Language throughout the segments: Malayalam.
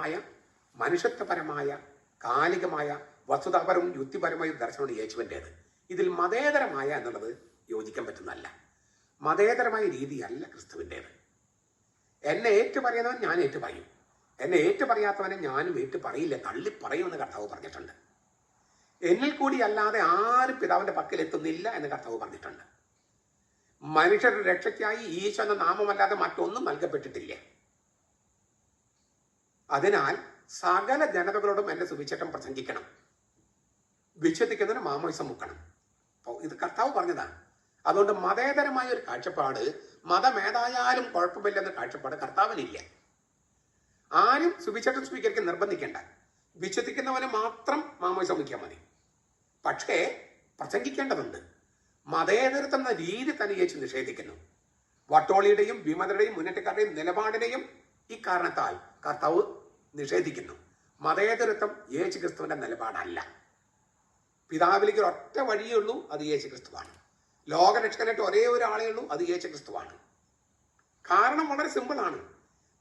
മതപരമായ മനുഷ്യത്വപരമായ കാലികമായ വസ്തുതാപരവും യുക്തിപരമായ ദർശനമാണ് യേശുവിന്റേത്. ഇതിൽ മതേതരമായ എന്നുള്ളത് യോജിക്കാൻ പറ്റുന്നതല്ല. മതേതരമായ രീതിയല്ല ക്രിസ്തുവിന്റേത്. എന്നെ ഏറ്റു പറയുന്നവൻ ഞാൻ ഏറ്റു പറയും എന്നെ ഏറ്റു പറയാത്തവനെ ഞാനും ഏറ്റു പറയില്ല തള്ളി പറയുമെന്ന് കർത്താവ് പറഞ്ഞിട്ടുണ്ട്. എന്നിൽ കൂടി അല്ലാതെ ആരും പിതാവിന്റെ പക്കൽ എത്തുന്നില്ല എന്ന് കർത്താവ് പറഞ്ഞിട്ടുണ്ട്. മനുഷ്യരുടെ രക്ഷയ്ക്കായി ഈശോ എന്ന നാമമല്ലാതെ മറ്റൊന്നും നൽകപ്പെട്ടിട്ടില്ല. അതിനാൽ സകല ജനതകളോടും എന്റെ സുവിശേഷം പ്രസംഗിക്കണം. വിശ്വസിക്കുന്നതിന് മാമോയിസം മുക്കണം. അപ്പോൾ ഇത് കർത്താവ് പറഞ്ഞതാണ്. അതുകൊണ്ട് മതേതരമായ ഒരു കാഴ്ചപ്പാട് മതമേതായാലും കുഴപ്പമില്ലെന്ന കാഴ്ചപ്പാട് കർത്താവിനില്ല. ആരും സുവിശേഷം സ്വീകരിക്കാൻ നിർബന്ധിക്കേണ്ട. വിശ്വസിക്കുന്നവന് മാത്രം മാമോയിസം മുക്കിയാൽ മതി. പക്ഷേ പ്രസംഗിക്കേണ്ടതുണ്ട്. മതേതരത്വം എന്ന രീതി തന്നെ യേശു നിഷേധിക്കുന്നു. വട്ടോളിയുടെയും വിമതരുടെയും മുന്നേറ്റക്കാരുടെയും നിലപാടിനെയും കാരണത്താൽ കർത്താവ് നിഷേധിക്കുന്നു. മതേതരത്വം യേശു ക്രിസ്തുവിന്റെ നിലപാടല്ല. പിതാവിലേക്ക് ഒറ്റ വഴിയേ ഉള്ളൂ അത് യേശു ക്രിസ്തുവാണ് ലോകരക്ഷകനായിട്ട് ഒരേ ഒരാളേ ഉള്ളൂ അത് യേശു ക്രിസ്തുവാണ് കാരണം വളരെ സിമ്പിളാണ്.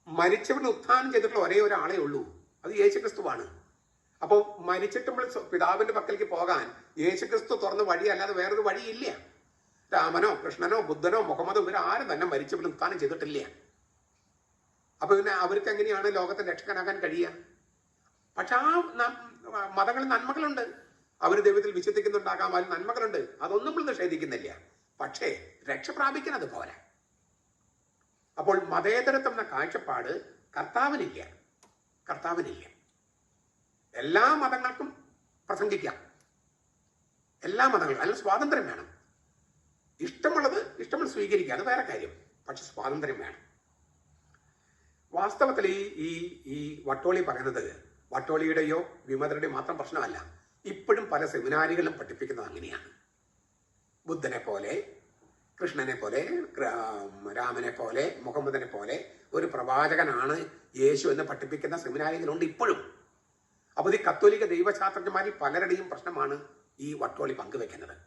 മരിച്ചവന് ഉത്ഥാനം ചെയ്തിട്ടുള്ള ഒരേ ഒരാളേ ഉള്ളൂ അത് യേശു ക്രിസ്തുവാണ് അപ്പോൾ മരിച്ചിട്ട് നമ്മൾ പിതാവിന്റെ പക്കലേക്ക് പോകാൻ യേശു ക്രിസ്തു തുറന്ന വഴി അല്ലാതെ വേറൊരു വഴിയില്ല. രാമനോ കൃഷ്ണനോ ബുദ്ധനോ മുഹമ്മദോ ഇവർ ആരും തന്നെ മരിച്ചവന് ഉത്ഥാനം ചെയ്തിട്ടില്ല. അപ്പൊ പിന്നെ അവർക്ക് എങ്ങനെയാണ് ലോകത്തെ രക്ഷകനാക്കാൻ കഴിയുക? പക്ഷെ ആ മതങ്ങളിൽ നന്മകളുണ്ട്. അവർ ദൈവത്തിൽ വിശ്വസിക്കുന്നുണ്ടാകാം അതിൽ നന്മകളുണ്ട്. അതൊന്നും നമ്മൾ നിഷേധിക്കുന്നില്ല. പക്ഷേ രക്ഷ പ്രാപിക്കുന്നത് പോരാ. അപ്പോൾ മതേതരത്വം എന്ന കാഴ്ചപ്പാട് കർത്താവിനില്ല. കർത്താവിനില്ല. എല്ലാ മതങ്ങൾക്കും പ്രസംഗിക്കാം. എല്ലാ മതങ്ങൾക്കും. അല്ല സ്വാതന്ത്ര്യം വേണം. ഇഷ്ടമുള്ളത് ഇഷ്ടമുള്ളത് സ്വീകരിക്കുക. അത് വേറെ കാര്യം. പക്ഷെ സ്വാതന്ത്ര്യം വേണം. വാസ്തവത്തിൽ ഈ ഈ ഈ വട്ടോളി പറയുന്നത് വട്ടോളിയുടെയോ വിമതരുടെയോ മാത്രം പ്രശ്നമല്ല. ഇപ്പോഴും പല സെമിനാരികളും പഠിപ്പിക്കുന്നത് അങ്ങനെയാണ്. ബുദ്ധനെ പോലെ കൃഷ്ണനെ പോലെ രാമനെ പോലെ മുഹമ്മദിനെ പോലെ ഒരു പ്രവാചകനാണ് യേശു എന്ന് പഠിപ്പിക്കുന്ന സെമിനാരികളുണ്ട് ഇപ്പോഴും. അപ്പോൾ ഈ കത്തോലിക്ക ദൈവശാസ്ത്രജ്ഞന്മാരിൽ പലരുടെയും പ്രശ്നമാണ് ഈ വട്ടോളി പങ്കുവെക്കുന്നത്.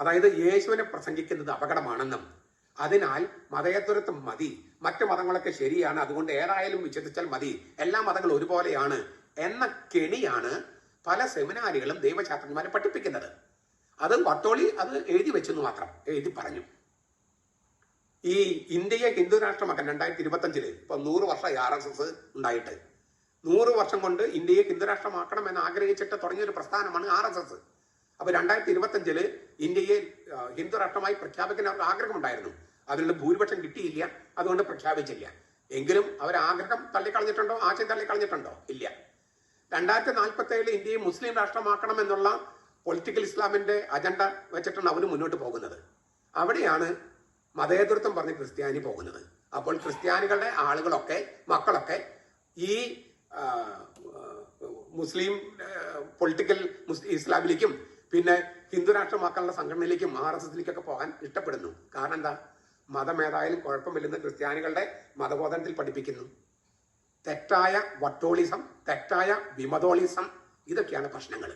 അതായത് യേശുവിനെ പ്രസംഗിക്കുന്നത് അപകടമാണെന്നും അതിനാൽ മതേതരത്വം മതി. മറ്റു മതങ്ങളൊക്കെ ശരിയാണ്. അതുകൊണ്ട് ഏതായാലും വിശ്വസിച്ചാൽ മതി. എല്ലാ മതങ്ങളും ഒരുപോലെയാണ് എന്ന കെണിയാണ് പല സെമിനാരികളും ദൈവശാസ്ത്രജ്ഞന്മാരെ പഠിപ്പിക്കുന്നത്. അത് വട്ടോളി അത് എഴുതി വെച്ചെന്ന് മാത്രം എഴുതി പറഞ്ഞു. ഈ ഇന്ത്യയെ ഹിന്ദു രാഷ്ട്രമാക്കാൻ രണ്ടായിരത്തി ഇരുപത്തഞ്ചിൽ ഇപ്പൊ നൂറ് വർഷം ആർ എസ് എസ് ഉണ്ടായിട്ട്. നൂറ് വർഷം കൊണ്ട് ഇന്ത്യയെ ഹിന്ദു രാഷ്ട്രമാക്കണം എന്ന് ആഗ്രഹിച്ചിട്ട് തുടങ്ങിയ ഒരു പ്രസ്ഥാനമാണ് ആർ എസ് എസ്. അപ്പൊ രണ്ടായിരത്തി ഇരുപത്തഞ്ചിൽ ഇന്ത്യയെ ഹിന്ദു രാഷ്ട്രമായി പ്രഖ്യാപിക്കാൻ അവർക്ക് ആഗ്രഹമുണ്ടായിരുന്നു. അതിനുള്ള ഭൂരിപക്ഷം കിട്ടിയില്ല അതുകൊണ്ട് പ്രഖ്യാപിച്ചില്ല. എങ്കിലും അവർ ആഗ്രഹം തള്ളിക്കളഞ്ഞിട്ടുണ്ടോ? ആശയം തള്ളിക്കളഞ്ഞിട്ടുണ്ടോ? ഇല്ല. രണ്ടായിരത്തി നാൽപ്പത്തി ഏഴിൽ ഇന്ത്യയെ മുസ്ലിം രാഷ്ട്രമാക്കണം എന്നുള്ള പൊളിറ്റിക്കൽ ഇസ്ലാമിന്റെ അജണ്ട വെച്ചിട്ടാണ് അവർ മുന്നോട്ട് പോകുന്നത്. അവിടെയാണ് മതേതൃത്വം പറഞ്ഞ് ക്രിസ്ത്യാനി പോകുന്നത്. അപ്പോൾ ക്രിസ്ത്യാനികളുടെ ആളുകളൊക്കെ മക്കളൊക്കെ ഈ മുസ്ലിം പൊളിറ്റിക്കൽ ഇസ്ലാമിലേക്കും പിന്നെ ഹിന്ദു രാഷ്ട്രമാക്കാനുള്ള സംഘടനയിലേക്കും ആർ എസ് എസിലേക്കൊക്കെ പോകാൻ ഇഷ്ടപ്പെടുന്നു. കാരണം എന്താ? മതം ഏതായാലും കുഴപ്പമില്ലെന്ന് ക്രിസ്ത്യാനികളുടെ മതബോധനത്തിൽ പഠിപ്പിക്കുന്നു. തെറ്റായ വട്ടോളിസം തെറ്റായ വിമതോളിസം ഇതൊക്കെയാണ് പ്രശ്നങ്ങൾ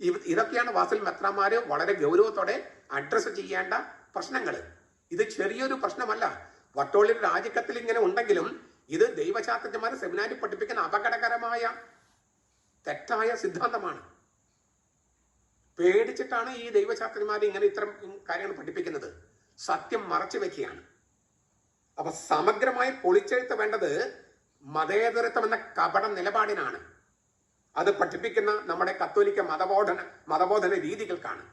ഇതൊക്കെയാണ് വാസൽ മെത്രാമാര് വളരെ ഗൗരവത്തോടെ അഡ്രസ്സ് ചെയ്യേണ്ട പ്രശ്നങ്ങൾ ഇത് ചെറിയൊരു പ്രശ്നമല്ല. വട്ടോളി രാജിക്കത്തിൽ ഇങ്ങനെ ഉണ്ടെങ്കിലും ഇത് ദൈവശാസ്ത്രജ്ഞന്മാരെ സെമിനാരിൽ പഠിപ്പിക്കുന്ന അപകടകരമായ തെറ്റായ സിദ്ധാന്തമാണ്. പേടിച്ചിട്ടാണ് ഈ ദൈവശാസ്ത്രജ്ഞന്മാർ ഇങ്ങനെ ഇത്തരം കാര്യങ്ങൾ പഠിപ്പിക്കുന്നത്. സത്യം മറച്ചു വെക്കുകയാണ്. അപ്പൊ സമഗ്രമായി പൊളിച്ചെഴുത്ത് വേണ്ടത് മതേതരത്വം എന്ന കപട നിലപാടിനാണ്. അത് പഠിപ്പിക്കുന്ന നമ്മുടെ കത്തോലിക്ക മതബോധന മതബോധന രീതികൾക്കാണ്.